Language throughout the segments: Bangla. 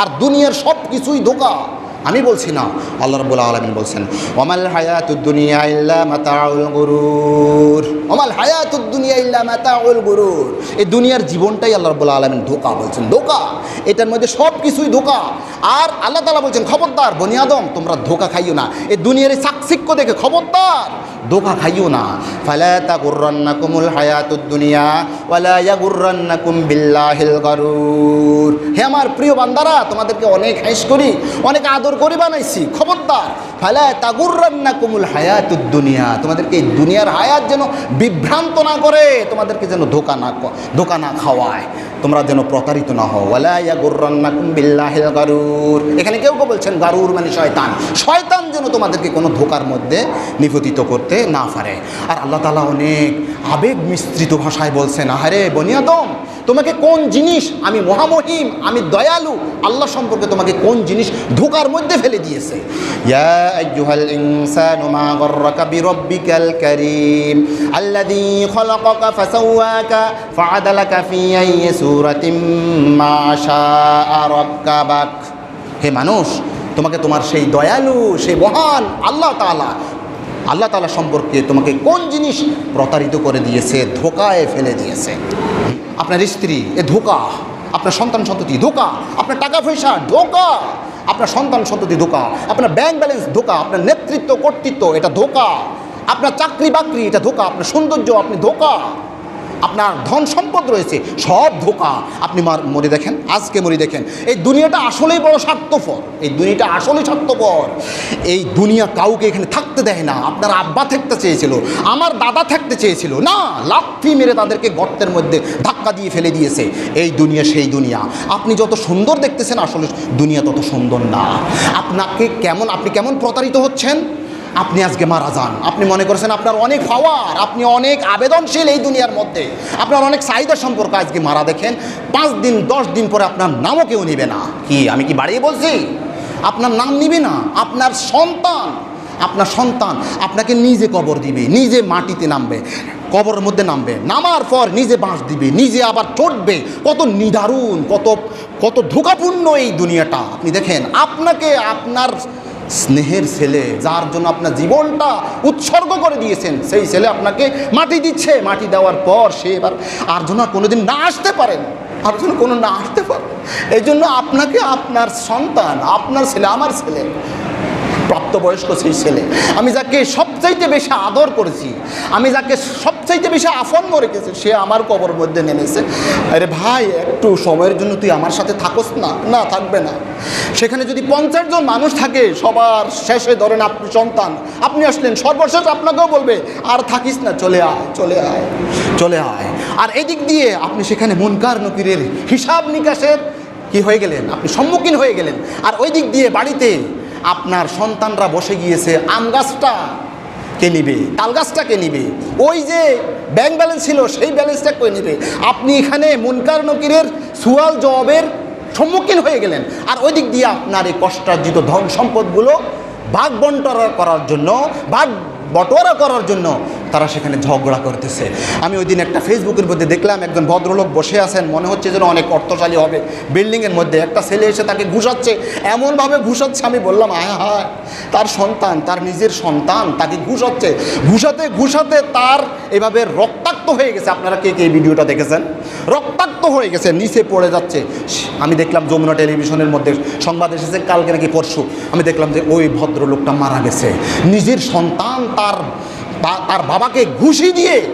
আর দুনিয়ার সব কিছুই ধোকা। আমি বলছি না, আল্লাহ রব্বুল আলমিন বলছেন, ওমাল হায়াতুদ দুনিয়া ইল্লা মাতাউল গুরুর। ওমাল হায়াতুদ দুনিয়া ইল্লা মাতাউল গুরুর। এই দুনিয়ার জীবনটাই আল্লাহ রব্বুল আলমিন ধোকা বলছেন, ধোকা। এটার মধ্যে সব কিছুই ধোকা। আর আল্লাহ তালা বলছেন, খবরদার বনিয়াদম তোমরা ধোকা খাইও না। এই দুনিয়ার এই চাকচিক্য দেখে খবরদার। ধোকা খাইও না। ফালা তাগুররান্নাকুমুল হায়াতুদ দুনিয়া, ওয়ালা ইয়াগুররান্নাকুম বিল্লাহিল গারুর। হে আমার প্রিয় বান্দারা, তোমাদেরকে অনেক হাইস করি, অনেক আদর করে বানাইছি। খবরদার, ফালা তাগুররান্নাকুমুল হায়াতুদ দুনিয়া। তোমাদেরকে এই দুনিয়ার হায়াত যেন বিভ্রান্ত না করে, তোমাদেরকে যেন ধোকা না ধোকা না খাওয়ায়। তোমরা যেন প্রতারিত না হও। ওয়ালা ইয়াগুররান্নাকুম বিল্লাহিল গারুর। এখানে কেউ কেউ বলছেন গারুর মানে শয়তান। শয়তান যেন তোমাদেরকে কোনো ধোকার মধ্যে নিপতিত করতে না পারে। আর আল্লাহ তালা অনেক আবেগ মিশ্রিত ভাষায় বলছেন, আহারে বনিয়াদম তোমাকে কোন জিনিস আমি মহামহিম, আমি দয়ালু, আল্লাহ সম্পর্কে তোমাকে কোন জিনিস ধোকার মধ্যে ফেলে দিয়েছে? হে মানুষ, তোমাকে তোমার সেই দয়ালু, সেই মহান আল্লাহ তাআলা আল্লাহ তালা সম্পর্কে তোমাকে কোন জিনিস প্রতারিত করে দিয়েছে, ধোকায় ফেলে দিয়েছে? আপনার স্ত্রী, এ ধোকা। আপনার সন্তান সন্ততি, ধোকা। আপনার টাকা পয়সা, ধোকা। আপনার সন্তান সন্ততি, ধোকা। আপনার ব্যাংক ব্যালেন্স ধোকা। আপনার নেতৃত্ব, কর্তৃত্ব, এটা ধোকা। আপনার চাকরি বাকরি এটা ধোকা। আপনার সৌন্দর্য, আপনি ধোকা। আপনার ধন সম্পদ রয়েছে, সব ধোকা। আপনি মার- দেখেন, আজকে মরে দেখেন। এই দুনিয়াটা আসলেই বড় স্বার্থপর। এই দুনিয়াটা আসলেই স্বার্থপর। এই দুনিয়া কাউকে এখানে থাকতে দেয় না। আপনার আব্বা থাকতে চেয়েছিল, আমার দাদা থাকতে চেয়েছিল। না লাফি মেরে তাদেরকে গর্তের মধ্যে ধাক্কা দিয়ে ফেলে দিয়েছে। এই দুনিয়া সেই দুনিয়া। আপনি যত সুন্দর দেখতেছেন, আসলে দুনিয়া তত সুন্দর না। আপনাকে কেমন, আপনি কেমন প্রতারিত হচ্ছেন? আপনি আজকে মারা যান। আপনি মনে করছেন আপনার অনেক পাওয়ার, আপনি অনেক আবেদনশীল এই দুনিয়ার মধ্যে। আপনার অনেক চাহিদা সম্পর্ক আজকে মারা দেখেন। পাঁচ দিন, দশ দিন পরে আপনার নামও কেউ নিবে না। কি, আমি কি বাড়িয়ে বলছি? আপনার নাম নিবে না। আপনার সন্তান আপনার সন্তান আপনাকে নিজে কবর দিবে, নিজে মাটিতে নামবে, কবরের মধ্যে নামবে। নামার পর নিজে বাঁশ দিবে, নিজে আবার চটবে কত নিদারুণ, কত কত ধোকাপূর্ণ এই দুনিয়াটা। আপনি দেখেন, আপনাকে আপনার স্নেহের ছেলে যার জন্য আপনার জীবনটা উৎসর্গ করে দিয়েছেন, সেই ছেলে আপনাকে মাটি দিচ্ছে। মাটি দেওয়ার পর সে এবার আর জন্য কোনোদিন না আসতে পারেন আর জন্য কোনো না আসতে পারেন এই জন্য আপনাকে আপনার সন্তান, আপনার ছেলে, আমার ছেলে, প্রাপ্তবয়স্ক সেই ছেলে, আমি যাকে সবচাইতে বেশি আদর করেছি, আমি যাকে সবচাইতে বেশি আফন্ন রেখেছি সে আমার কবর মধ্যে নেমেছে। আরে ভাই, একটু সময়ের জন্য তুই আমার সাথে থাকোস না? না, থাকবে না। সেখানে যদি পঞ্চাশ জন মানুষ থাকে, সবার শেষে ধরেন আপনি সন্তান, আপনি আসলেন, সর্বশেষ আপনাকেও বলবে, আর থাকিস না, চলে আয় চলে আয় চলে আয়। আর এদিক দিয়ে আপনি সেখানে মনকার নকিরের হিসাব নিকাশের কি হয়ে গেলেন? আপনি সম্মুখীন হয়ে গেলেন। আর ওই দিক দিয়ে বাড়িতে আপনার সন্তানরা বসে গিয়েছে আম গাছটা। কে নিবে তাল গাছটা কে নিবে। ওই যে ব্যাংক ব্যালেন্স ছিল, সেই ব্যালেন্সটা কে নিবে। আপনি এখানে মুনকার নকিরের সুয়াল জবাবের সম্মুখীন হয়ে গেলেন। আর ওই দিক দিয়ে আপনার এই কষ্টার্জিত ধন সম্পদগুলো ভাগ বন্টরা করার জন্য, ভাগ বটোয়ারা করার জন্য তারা সেখানে ঝগড়া করতেছে। আমি ওই দিন একটা ফেসবুকের মধ্যে দেখলাম, একজন ভদ্রলোক বসে আছেন, মনে হচ্ছে যেন অনেক অর্থশালী হবে। বিল্ডিংয়ের মধ্যে একটা ছেলে এসে তাকে ঘুষাচ্ছে, এমনভাবে ঘুষাচ্ছে আমি বললাম, আয় হায়, তার সন্তান, তার নিজের সন্তান তাকে ঘুষাচ্ছে। ঘুষাতে ঘুষাতে তার এভাবে রক্তাক্ত হয়ে গেছে। আপনারা কে কে ভিডিওটা দেখেছেন? রক্তাক্ত হয়ে গেছে, নিচে পড়ে যাচ্ছে। আমি দেখলাম যমুনা টেলিভিশনের মধ্যে সংবাদ এসেছে, কালকে নাকি পরশু। আমি দেখলাম যে ওই ভদ্রলোকটা মারা গেছে। নিজের সন্তান তার তার বাবাকে ঘুষি দিয়ে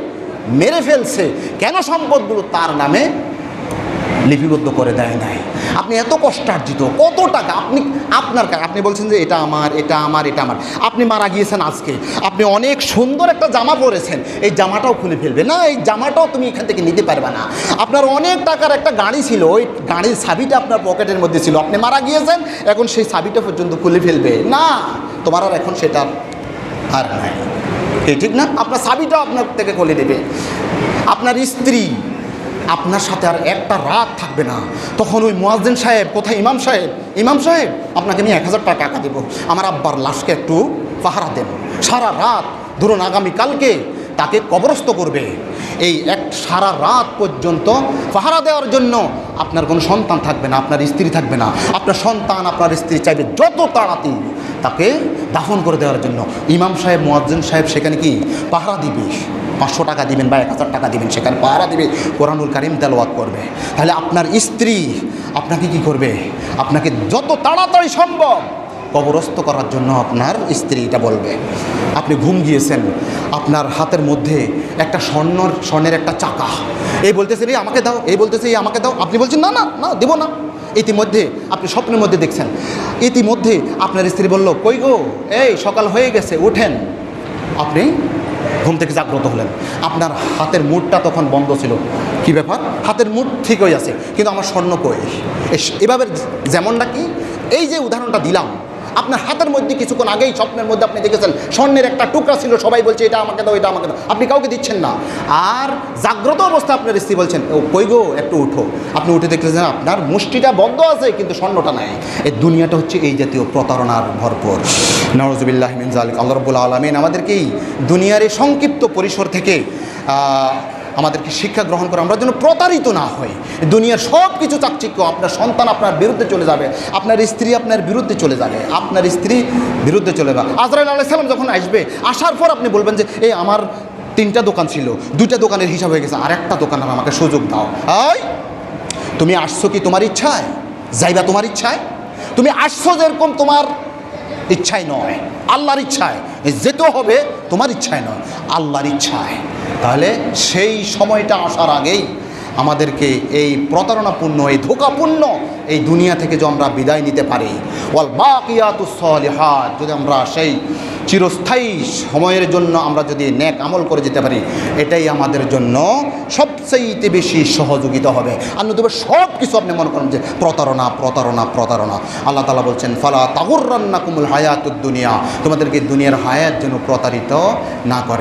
মেরে ফেলছে। কেন সম্পদগুলো তার নামে লিপিবদ্ধ করে দেয় নাই? আপনি এত কষ্টার্জিত, কত টাকা আপনি আপনার আপনি বলছেন যে এটা আমার এটা আমার এটা আমার। আপনি মারা গিয়েছেন আজকে। আপনি অনেক সুন্দর একটা জামা পরেছেন। এই জামাটাও খুলে ফেলবে। না, এই জামাটাও তুমি এখান থেকে নিতে পারবে না। আপনার অনেক টাকার একটা গাড়ি ছিল। ওই গাড়ির চাবিটা আপনার পকেটের মধ্যে ছিল। আপনি মারা গিয়েছেন, এখন সেই চাবিটা পর্যন্ত খুলে ফেলবে। না, তোমার আর এখন সেটা আর নাই। এই ঠিক না? আপনার চাবিটাও আপনার থেকে খুলে দেবে। আপনার স্ত্রী, আপনার সাথে আর একটা রাত থাকবে না। তখন ওই মোয়াজ্জেন সাহেব, কোথায়? ইমাম সাহেব? ইমাম সাহেব, আপনাকে আমি এক হাজার টাকা টাকা দেবো। আমার আব্বার লাশকে একটু পাহারা দেন। সারা রাত ধরুন আগামীকালকে তাকে কবরস্থ করবে। এই এক সারা রাত পর্যন্ত পাহারা দেওয়ার জন্য আপনার কোনো সন্তান থাকবে না, আপনার স্ত্রী থাকবে না। আপনার সন্তান, আপনার স্ত্রী চাইবে যত তাড়াতাড়ি তাকে দাফন করে দেওয়ার জন্য। ইমাম সাহেব, মোয়াজ্জেন সাহেব সেখানে কি? পাহারা দিবে। পাঁচশো টাকা দিবেন বা এক হাজার টাকা দিবেন, সেখানে পাহারা দিবে। কোরআনুল কারিম তেলাওয়াত করবে। তাহলে আপনার স্ত্রী আপনাকে কি করবে? আপনাকে যত তাড়াতাড়ি সম্ভব কবরস্থ করার জন্য আপনার স্ত্রী এটা বলবে। আপনি ঘুম গিয়েছেন, আপনার হাতের মধ্যে একটা স্বর্ণর, স্বর্ণের একটা চাকা। এই বলতেছে আমাকে দাও, এই বলতেছে আমাকে দাও। আপনি বলছেন, না না না, দেবো না। ইতিমধ্যে আপনি স্বপ্নের মধ্যে দেখছেন। ইতিমধ্যে আপনার স্ত্রী বলল, কই গো? এই, সকাল হয়ে গেছে ওঠেন আপনি ঘুম থেকে জাগ্রত হলেন। আপনার হাতের মুঠটা তখন বন্ধ ছিল। কি ব্যাপার? হাতের মুঠ ঠিক হয়ে আছে কিন্তু আমার স্বর্ণ কই? এভাবে যেমনটা কি? এই যে উদাহরণটা দিলাম আপনার হাতের মধ্যে কিছুক্ষণ আগেই স্বপ্নের মধ্যে আপনি দেখেছেন, স্বর্ণের একটা টুকরা ছিল, সবাই বলছে, এটা আমাকে দাও, এটা আমাকে দাও। আপনি কাউকে দিচ্ছেন না। আর জাগ্রত অবস্থায় আপনার স্ত্রী বলছেন, ও, কই গো, একটু উঠো। আপনি উঠে দেখতেছেন আপনার মুষ্টিটা বদ্ধ আছে, কিন্তু স্বর্ণটা নাই। এই দুনিয়াটা হচ্ছে এই জাতীয় প্রতারণার ভরপুর। নওয়াজবিল্লাহ মিন জালিক আল্লাহ রব্বুল আলমিন আমাদেরকেই দুনিয়ার এই সংক্ষিপ্ত পরিসর থেকে আমাদেরকে শিক্ষা গ্রহণ করে আমরা যেন প্রতারিত না হই। দুনিয়ার সব কিছু চাকচিক্য, আপনার সন্তান আপনার বিরুদ্ধে চলে যাবে, আপনার স্ত্রী আপনার বিরুদ্ধে চলে যাবে, আপনার স্ত্রী বিরুদ্ধে চলে যাবে। আজরাইল আলাইসাল্লাম যখন আসবে, আসার পর আপনি বলবেন যে, এই, আমার তিনটা দোকান ছিল, দুইটা দোকানের হিসাব হয়ে গেছে আর একটা দোকানের আমাকে সুযোগ দাও। আয় তুমি আসছো কি তোমার ইচ্ছায়? যাইবা তোমার ইচ্ছায়? তুমি আসছো যেরকম তোমার ইচ্ছায় নয়, আল্লাহর ইচ্ছায়। যেতে হবে, তোমার ইচ্ছায় নয়, আল্লাহর ইচ্ছায়। তাহলে সেই সময়টা আসার আগেই আমাদেরকে এই প্রতারণাপূর্ণ, এই ধোকাপূর্ণ এই দুনিয়া থেকে যে আমরা বিদায় নিতে পারি। ওয়াল বাকিয়াতুসলিহাত যদি আমরা সেই চিরস্থায়ী সময়ের জন্য আমরা যদি ন্যাক আমল করে যেতে পারি, এটাই আমাদের জন্য সবচেয়ে বেশি সহযোগিতা হবে। আর নতুবা সব কিছু আপনি মনে করেন যে প্রতারণা প্রতারণা প্রতারণা। আল্লাহ তালা বলছেন, ফালা তাগুর রান্না কুমুল হায়াতুদ দুনিয়া তোমাদেরকে দুনিয়ার হায়াত যেন প্রতারিত না করে।